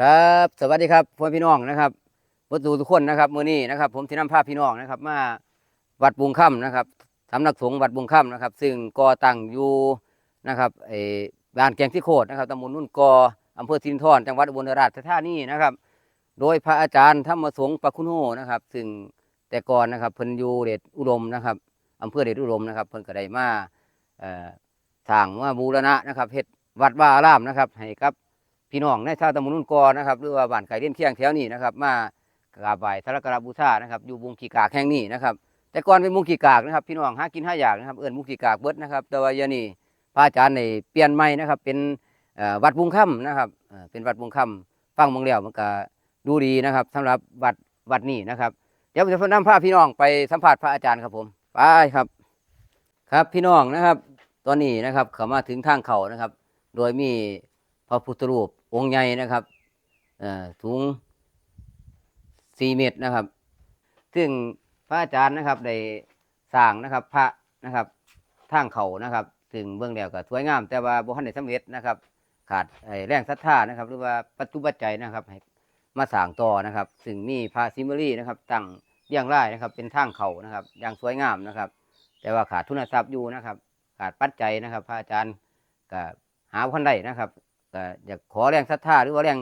ครับ สวัสดีครับพ่อพี่น้องนะครับวัตถุทุกคนนะครับมือนี้นะครับ ผมที่นำพาพพี่น้องนะครับ มาวัดบุงค่ำนะครับสำนักสงฆ์วัดบุงค่ำนะครับ ซึ่งก่อตั้งอยู่นะครับไอ้บ้านแกงที่โคดนะครับตำบลนุ่นกออำเภอสินทรจังหวัดอุบลราชธานีนะครับ โดยพระอาจารย์ธรรมสงฆ์ปะคุณโหนะครับ ซึ่งแต่ก่อนนะครับเพิ่นอยู่เดชอุดมนะครับอำเภอเดชอุดมนะครับเพิ่นก็ได้มาเอ่อสร้างมาบูรณะนะครับเฮ็ดวัดว่าอารามนะครับให้กับ พี่น้องในชาวตำบลนุ่นกอนะครับหรือว่าบ้านไก่เลี้ยนเที่ยงแถวนี้นะครับ มากราบไหว้สักกระบูชานะครับอยู่บุงกีกากแห่งนี้นะครับ แต่ก่อนเป็นมุงกีกากนะครับ พี่น้องหากินห้าอย่างนะครับเอิ้นมุงกีกากเบิดนะครับ แต่ว่าเดี๋ยวนี้พระอาจารย์ในเปลี่ยนใหม่นะครับ เป็นวัดบุงค่ำนะครับเป็นวัดบุงค่ำฟังมองแล้วมันก็ดูดีนะครับสำหรับวัดวัดนี้นะครับเดี๋ยวผมจะนำพาพี่น้องไปสัมผัสพระอาจารย์ครับผมไปครับครับพี่น้องนะครับ ตอนนี้นะครับเขามาถึงทางเขานะครับ โดยมี พระพุทธรูปองค์ใหญ่นะครับเอ่อสูงสี่เมตรนะครับ ซึ่งพระอาจารย์นะครับได้สร้างนะครับพระนะครับทางเขานะครับซึ่งเบื้องแล้วก็สวยงาม แต่ว่าบุหันได้สำเร็จนะครับ ขาดแรงศรัทธานะครับ หรือว่าปัจจุบันใจยนะครับให้มาสร้างต่อนะครับ ซึ่งมีพระซิมบรีนะครับตั้งเรียงรายนะครับ เป็นทางเขานะครับ อย่างสวยงามนะครับ แต่ว่าขาดทุนทรัพย์อยู่นะครับ ขาดปัจจัยนะครับ พระอาจารย์ก็หาคนได้นะครับ ก็อยากขอแรงศรัทธาหรือว่าแรง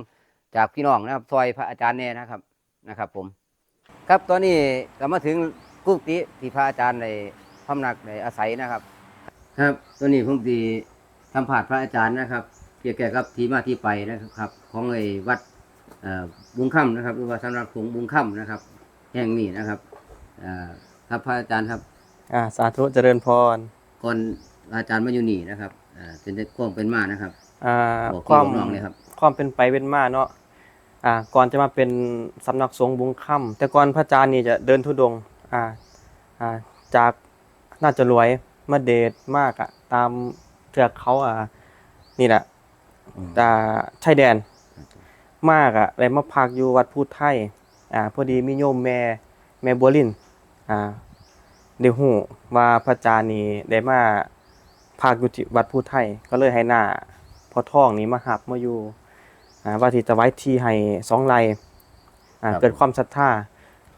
จากพี่น้องนะครับซอยพระอาจารย์แน่นะครับนะครับ ผม ครับตอนนี้ก็มาถึงกุฏิที่พระอาจารย์ในพำนักในอาศัยนะครับ ครับตอนนี้ผมดีทำผาดพระอาจารย์นะครับเกี่ยวกับที่มาที่ไปนะครับ ของไอ้วัดเอ่อบุงค่ำนะครับหรือว่าสำนักสงฆ์บุงค่ำนะครับ แห่งนี้นะครับเอ่อครับพระอาจารย์ครับอ่าสาธุเจริญพรก่อนอาจารย์มาอยู่นี่นะครับอ่าเป็นได้กล้องเป็นมานะครับ อ่าบอกพี่ความบอกน้องเลยครับความเป็นไปเป็นมาเนาะอ่าก่อนจะมาเป็นสำนักสงฆ์บุงค่ำแต่ก่อนพระอาจารย์นี่จะเดินทุดงค์อ่าอ่าจากน่าจะรวยมาเดชมากอะตามเทือกเขาอ่านี่แหละ อืม อ่าชายแดนมากอะเลยมาพักอยู่วัดพูดไทยอ่าพอดีมีโยมแม่แม่บัวลินอ่าเดี๋ยวหูว่าพระอาจารย์นี่ได้มาพักอยู่ที่วัดพูดไทย ก็เลยให้หน้า พอท่องนี้มาหับมาอยู่อ่าว่าที่จะไว้ที่ให้สองไรอ่าครับเกิดความศรัทธา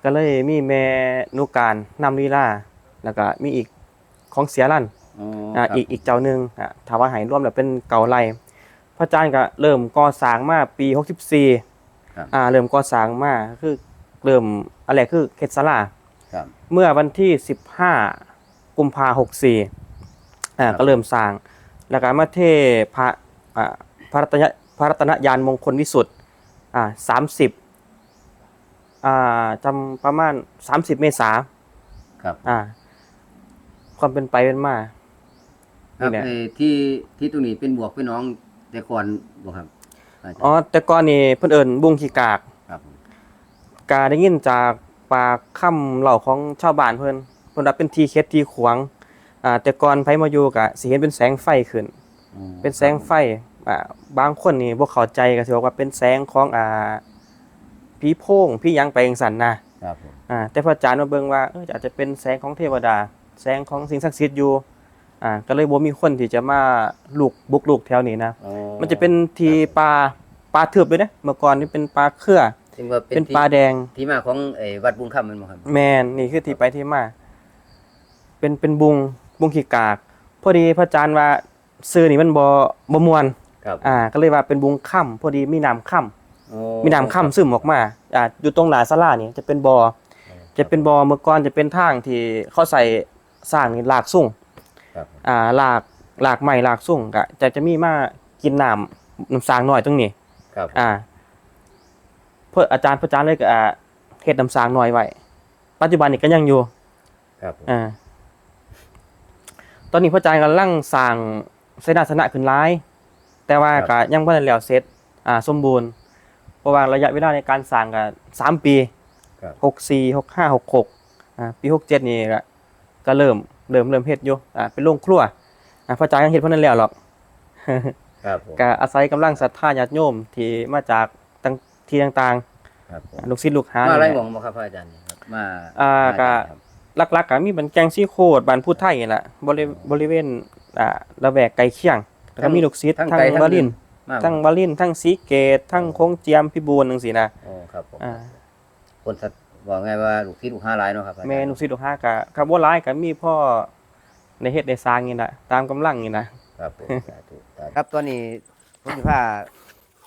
ก็เลยมีแม่นุการนำลีลาแล้วก็มีอีกของเสียรันอ๋ออ่าครับอีกอีกเจ้าหนึ่งอ่าถามว่าหายร่วมแล้วเป็นเก่าไรพระอาจารย์ก็เริ่มก่อสร้างมาปี64ครับอ่าเริ่มก่อสร้างมาคือเริ่มอะไรคือเขตสลาครับเมื่อวันที่15กุมภา64อ่าครับก็เริ่มสร้าง แล้วก็มาเทพระอ่า พระรัตนพระรัตนยานมงคลวิสุทธิ์อ่า30อ่าจำประมาณ30เมษาครับอ่า ความเป็นไปเป็นมาครับนี่แหละไอ้ที่ที่ตรงนี้เป็นบวกเป็นน้องแต่ก่อนบอกครับอาจารย์อ๋อแต่ก่อนนี่เพิ่นเอิ้นบุงขี้กากครับผมกาได้ยินจากปากค่ำเหล่าของชาวบ้านเพิ่นเพิ่นว่าเป็นทีเคสทีขวางอ่าแต่ก่อนไผมาอยู่ก็สิเห็นเป็นแสงไฟขึ้นอ๋อเป็นแสงไฟ อ่าบางคนนี่บ่เข้าใจก็สิบอกว่าเป็นแสงของอ่าผีโพงผีหยังไปจังซั่นนะครับผมอ่าแต่พระอาจารย์มาเบิ่งว่าเอออาจจะเป็นแสงของเทวดา แสงของสิ่งศักดิ์สิทธิ์อยู่อ่าก็เลยบ่มีคนที่จะมาลุกบุกลุกแถวนี้นะ อ๋อมันจะเป็นทีปลาปลาเถือบเลยนะเมื่อก่อนนี่เป็นปลาเครือซึ่งว่าเป็นเป็นที่ปลาแดง ที่มาของไอ้วัดบุงคำแมันบ่ครับ แมนนี่คือที่ไปที่มา เป็นเป็นบุงบุงขี้กาก พอดีพระอาจารย์ว่าซื้อนี่มันบ่บ่มวน ครับอ่าก็เลยว่าเป็นบุงค่ำพอดีมีน้ำค่โอ้ำมีน้ำค่ำซึมออกมาอ่าอยู่ตรงหน้าศาลานี่จะเป็นบ่อจะเป็นบ่อเมื่อก่อนจะเป็นทางที่เขาใส่สร้างนี่ลากสุ่งครับผมอ่าลากลากไม้ลากสุ่งก็จะจะมีมากินน้ำน้ำสร้างหน่อยตรงนี้ครับอ่าเพื่ออาจารย์พระอาจารย์เลยก็อ่าเฮ็ดน้ำสร้างหน่อยไว้ปัจจุบันนี่ก็ยังอยู่ครับผมอ่าตอนนี้พระอาจารย์กำลังสร้างเสนาสนะขึ้นร้าย แต่ว่าก็ยังบ่ได้แล้วเสร็จอ่าสมบูรณ์ เพราะว่าระยะเวลาในการสร้างก็สามปี ครับ หกสี่หกห้าหกหกอ่าปีหกเจ็ดนี่ก็ก็เริ่มเริ่มเริ่มเฮ็ดอยู่อ่าเป็นโรงครัวอ่าพระอาจารย์ยังเฮ็ดเพราะนั้นแล้วหรอก ครับผมก็อาศัยกำลังศรัทธาญาติโยมที่มาจากตั้งที่ต่างครับผมๆลูกศิษย์ลูกหามานี่อะไรแหละหมองบ่ครับพระอาจารย์นี่ครับมาอ่ามาก็จากไหนครับหลักๆก็มีบันแกงซี่โคดบ้านพูดไทยนี่แหละบริบริเวณอ่าระแวกไกลเคียง แล้วก็มีลูกศิษย์ทั้งทางไกลทั้งวารินทร์มากทั้งวาลินทั้งสีเกตทั้งโค้งเจียมพิบูลจังซี่นะอ๋อครับผมอ่าคนสัตว์บอกไงว่าลูกศิษย์ลูกหาหลายเนาะครับอาจารย์แม่นุสิตลูกห้ากะครับบ่หลายก็มีพ่อในเฮ็ดได้สร้างนี่น่ะตามกำลังนี่นะครับผมสาธุสาธุครับตอนนี้ผมสิพา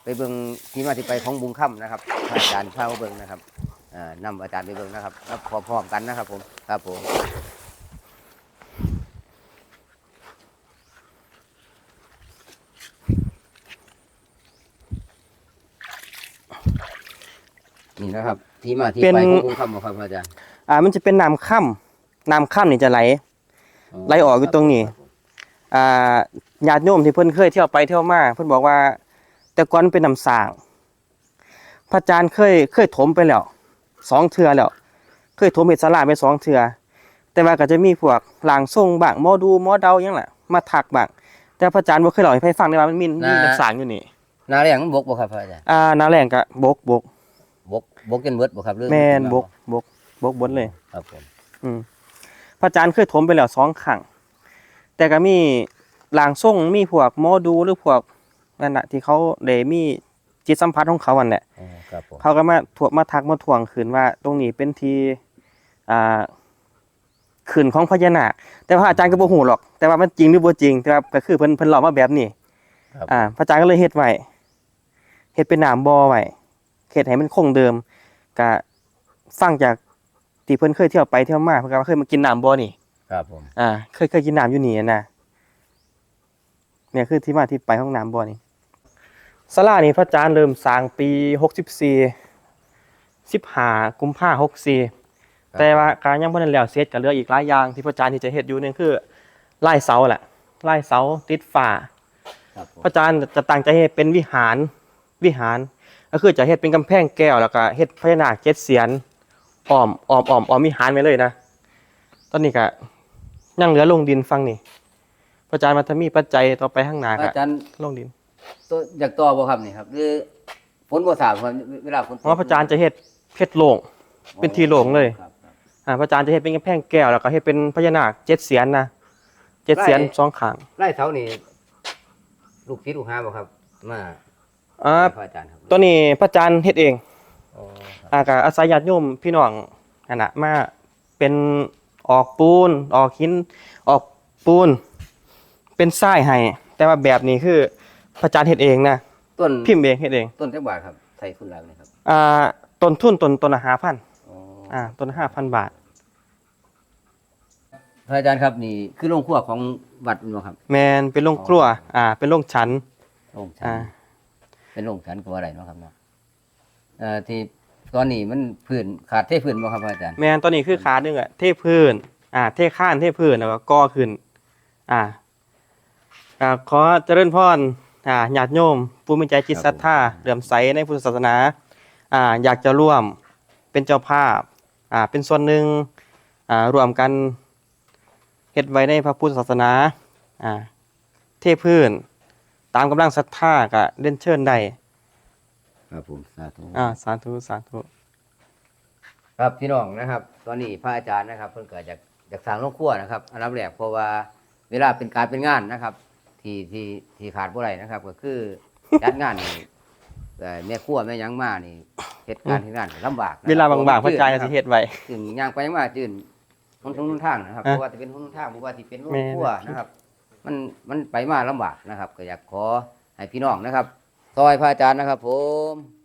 ไปเบิ่งที่มาที่ไปของบุงค่ำนะครับพระอาจารย์พามาเบิ่งนะครับอ่านำอาจารย์ไปเบิ่งนะครับแล้วพร้อมๆกันนะครับผมครับผม นี่นะครับ ที่มาที่เป็น ไปของบุงค่ำบ่ครับอาจารย์อ่ามันจะเป็นน้ำค่ำน้ำค่ำนี่จะไหล ไล่ออกอยู่ตรงนี้อ่าญาติโยมที่เพิ่นเคยเที่ยวไปเที่ยวมาเพิ่นบอกว่า แต่ก่อนเป็นน้ำสร้าง พระอาจารย์เคยเคยถมไปแล้วสองเทื่อแล้ว เคยถมเฮ็ดศาลาไปสองเทื่อแต่ว่าก็จะมีพวกหลางทรงบ้างหมอดูหมอเดาหยังล่ะมาทักบ้างแต่พระอาจารย์บ่เคยเล่าให้ใครฟังได้ว่ามันมีมีน้ำสร้างอยู่นี่นาแรงมันบกบ่ครับอาจารย์อ่านาแรงก็บกบก บกบกจนเบิดบ่ครับเรื่องแม่นบกบกบกบนเลย ครับผมอืมพระอาจารย์เคยถมไปแล้วสองครั้งแต่ก็มีหลางส่งมีพวกหมอดูหรือพวกนั่นน่ะที่เขาได้มีจิตสัมผัสของเขาอันแหละอ๋อครับผมเขาก็มาถวมาทักมาทวงคืนว่า ตรงนี้เป็นที่อ่าขืนของพญานาคแต่พระอาจารย์ก็บ่ฮู้หรอก แต่ว่ามันจริงหรือบ่จริงแต่ว่าก็คือเพิ่นเพิ่นเล่ามาแบบนี้ครับอ่าพระอาจารย์ก็เลยเฮ็ดไว้เฮ็ดเป็นหนามบ่อไว้เฮ็ดให้มันคงเดิม ก็ฟังจากที่เพิ่นเคยเที่ยวไปเที่ยวมาเพิ่นก็ว่าเคยมากินน้ำบ่อนี่ ครับผม อ่า เคยเคยกินน้ำอยู่นี่นะเนี่ยคือที่มาที่ไปห้องน้ำบ่อนี่สลานี่พระอาจารย์เริ่มสร้างปีหกสิบสี่สิบห้ากุมภาหกสี่แต่ว่าการยังบ่ได้แล้วเสร็จก็เหลืออีกหลายอย่างที่พระอาจารย์ที่จะเฮ็ดอยู่นี่คือไล่เสาแหละไล่เสาติดฝา ครับผมพระอาจารย์จะตั้งใจให้เป็นวิหารวิหาร ก็คือจะเฮ็ดเป็นกำแพงแก้วแล้วก็เฮ็ดพญานาคเจ็ดเสียนอ้อมอ้อมอ้อมอ้อมวิหารไปเลยนะตอนนี้ก็ยังเหลือลงดินฟังนี่พระอาจารย์มาทมีปัจจัยต่อไปข้างหน้าก็อาจารย์ลงดินตัวอยากต่อบ่ครับนี่ครับหรือฝนบ่สาบครับเวลาฝนตกเพราะว่าพระอาจารย์จะเฮ็ดเฮ็ดโล่งเป็นที่โล่งเลย ครับครับ อ่าพระอาจารย์จะเฮ็ดเป็นกำแพงแก้วแล้วก็เฮ็ดเป็นพญานาคเจ็ดเสียนนะเจ็ดเสียนสองข้างไร่เสานี่ลูกศิษย์ลูกหาบ่ครับ มา อ่าพระอาจารย์ครับตัวนี้พระอาจารย์เฮ็ดเองอ๋อครับอาก็อาศัยญาติโยมพี่น้องนั่นน่ะมาเป็นออกปูน ออกหิน ออกปูน เป็นทรายให้แต่ว่าแบบนี้คือพระอาจารย์เฮ็ดเองนะต้นพิมพ์เองเฮ็ดเอง ต้นจักบาทครับใส่ทุนหลายไหมครับอ่าต้นทุนต้นต้นละ5,000อ๋ออ่าต้นละ5,000 บาท พระอาจารย์ครับนี่คือโรงครัวของวัดมันบ่ครับแมนเป็นโรงครัว อ่า เป็นโรงชั้น โรงฉันอ่า เป็นโรงฉันก็ว่าอะไรเนาะครับเนาะเอ่อที่ตอนนี้มันพื้นขาดเทพื้นบ่ครับพระอาจารย์แมนตัวนี้คือขาหนึงอะเทพื้น อ่า เทข้านเทพื้นแล้วก็ก่อขึ้น อ่าอ่าขอเจริญพรอ่าญาติโยมผู้มีใจจิตศรัทธาเหลื่อมใสในพุทธศาสนา อ่า อยากจะร่วมเป็นเจ้าภาพ อ่า เป็นส่วนหนึ่ง อ่าร่วมกันเฮ็ดไว้ในพระพุทธศาสนา อ่า เทพื้น ตามกำลังศรัทธาก็เล่นเชิญได้ครับผมสาธุอ่าสาธุสาธุ ครับพี่น้องนะครับ ตอนนี้พระอาจารย์นะครับ เพิ่นเกิดจากจากสร้างโรงครัวนะครับอันดับแรกเพราะว่าเวลาเป็นการเป็นงานนะครับ ที่ที่ที่ขาดบ่ได้นะครับ ก็คือ จัดงานนี่เอ่อแม่ครัวแม่หยังมานี่เหตุการณ์ที่งานลำบากนะครับเวลาบางๆพระอาจารย์ก็สิเฮ็ดไว้ถึงย่างไปย่างมาจื่นหนทางหนทางนะครับอะเพราะว่าจะเป็นหนทางเพราะว่าที่เป็นโรงแม่นครัวนะครับ มันมันไปมาลำบากนะครับ ก็อยากขอให้พี่น้องนะครับซอยพระอาจารย์นะครับ ผม